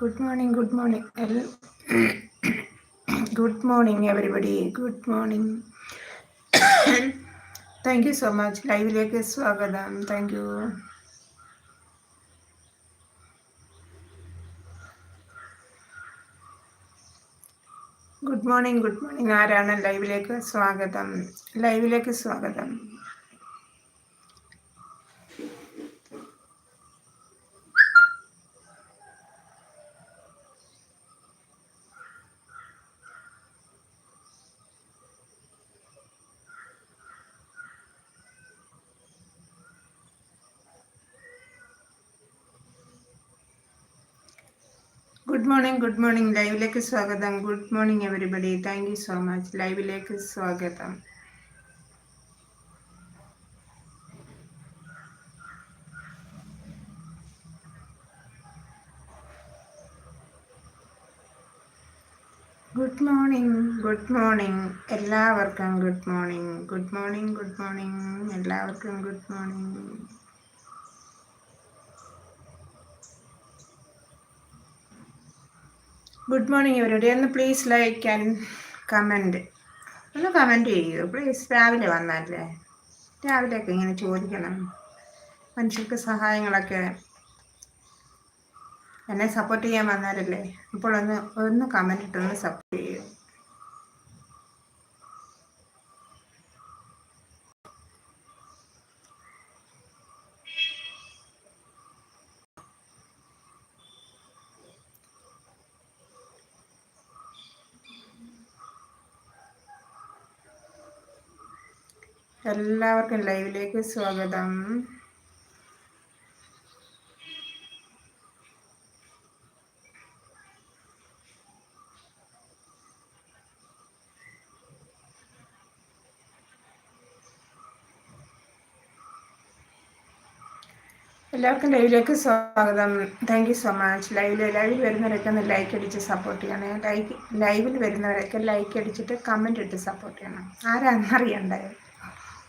Good morning good morning good morning everybody good morning thank you so much ലൈവിലേക്ക് സ്വാഗതം. Thank you good morning good morning ആരാണ് ലൈവിലേക്ക് സ്വാഗതം? ലൈവിലേക്ക് സ്വാഗതം. ഗുഡ് മോർണിംഗ് ഗുഡ് മോർണിംഗ് ലൈവിലേക്ക് സ്വാഗതം. Good morning everybody thank you so much ലൈവിലേക്ക് സ്വാഗതം. ഗുഡ് മോർണിംഗ് ഗുഡ് മോർണിംഗ് എല്ലാവർക്കും good morning good morning good morning എല്ലാവർക്കും ഗുഡ് മോർണിംഗ് ഗുഡ് മോർണിംഗ് ഇവരുടെ ഒന്ന് പ്ലീസ് ലൈക്ക് ആൻഡ് കമന്റ് ഒന്ന് കമന്റ് ചെയ്യൂ. പ്ലീസ് രാവിലെ വന്നല്ലേ രാവിലെയൊക്കെ ഇങ്ങനെ ചോദിക്കണം. മനുഷ്യർക്ക് സഹായങ്ങളൊക്കെ എന്നെ സപ്പോർട്ട് ചെയ്യാൻ വന്നാലല്ലേ ഇപ്പോൾ ഒന്ന് ഒന്ന് കമന്റ് ഇട്ടൊന്ന് സപ്പോർട്ട് ചെയ്യൂ എല്ലാവർക്കും ലൈവിലേക്ക് സ്വാഗതം. എല്ലാവർക്കും ലൈവിലേക്ക് സ്വാഗതം. താങ്ക് യു സോ മച്ച് ലൈവിൽ ലൈവിൽ വരുന്നവരൊക്കെ ഒന്ന് ലൈക്ക് അടിച്ച് സപ്പോർട്ട് ചെയ്യണേ. ലൈക്ക് ലൈവിൽ വരുന്നവരൊക്കെ ലൈക്ക് അടിച്ചിട്ട് കമന്റ് ഇട്ട് സപ്പോർട്ട് ചെയ്യണം. ആരാന്നറിയണ്ടേ?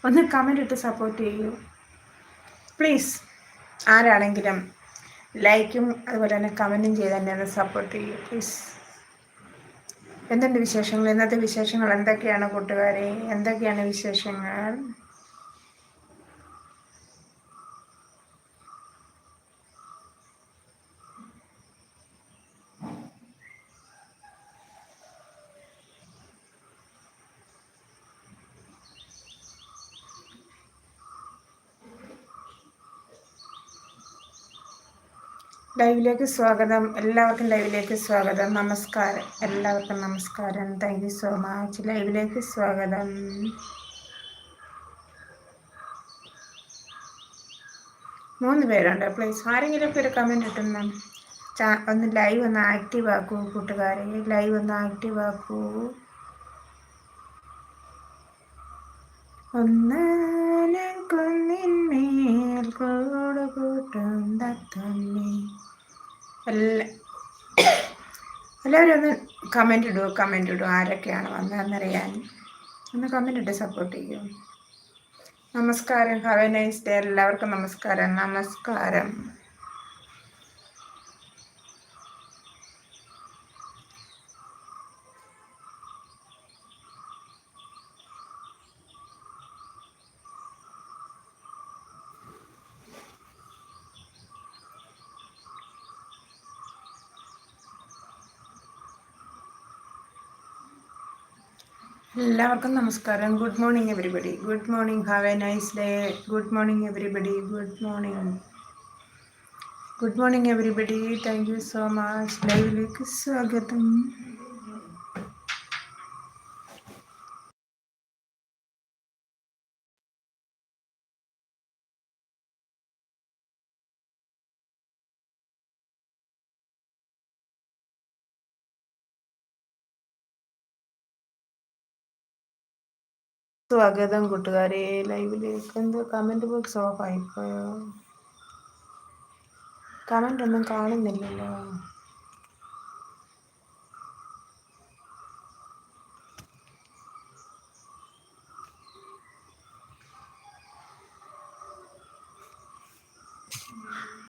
ഒന്ന് കമന്റ് ഇട്ട് സപ്പോർട്ട് ചെയ്യൂ. പ്ലീസ് ആരാണെങ്കിലും ലൈക്കും അതുപോലെ തന്നെ കമന്റും ചെയ്ത് തന്നെ ഒന്ന് സപ്പോർട്ട് ചെയ്യൂ പ്ലീസ് എന്തുണ്ട് വിശേഷങ്ങൾ? ഇന്നത്തെ വിശേഷങ്ങൾ എന്തൊക്കെയാണ് കൂട്ടുകാരെ? എന്തൊക്കെയാണ് വിശേഷങ്ങൾ? ലൈവിലേക്ക് സ്വാഗതം. എല്ലാവർക്കും ലൈവിലേക്ക് സ്വാഗതം. നമസ്കാരം. എല്ലാവർക്കും നമസ്കാരം. താങ്ക് യു സോ മച്ച് ലൈവിലേക്ക് സ്വാഗതം. മൂന്ന് പേരുണ്ട് പ്ലീസ് ആരെങ്കിലും ഒരു കമന്റ് ഇട്ടുന്ന ഒന്ന് ലൈവ് ഒന്ന് ആക്റ്റീവ് ആക്കൂ കൂട്ടുകാരെ. ലൈവ് ഒന്ന് ആക്റ്റീവ് ആക്കൂ. ഒന്ന് കുന്നിന്മേൽ കൂട് കൂട്ടും തത്തമ്മേ എല്ലാവരും ഒന്ന് കമന്റ് ഇടൂ കമന്റ് ഇടുക ആരൊക്കെയാണ് വന്നതെന്നറിയാൻ. ഒന്ന് കമന്റ് ഇട്ട് സപ്പോർട്ട് ചെയ്യൂ. നമസ്കാരം. ഹവ് എ നൈസ് ഡേ എല്ലാവർക്കും നമസ്കാരം. നമസ്കാരം. എല്ലാവർക്കും നമസ്കാരം. Good morning everybody good morning have a nice day good morning everybody good morning good morning everybody thank you so much ലൈവിലേക്ക് സ്വാഗതം. സ്വാഗതം കൂട്ടുകാരെ. ലൈവിലേക്ക് എന്തോ കമന്റ് ബോക്സ് ഓഫ് ആയിപ്പോയോ? കമന്റ് ഒന്നും കാണുന്നില്ലല്ലോ.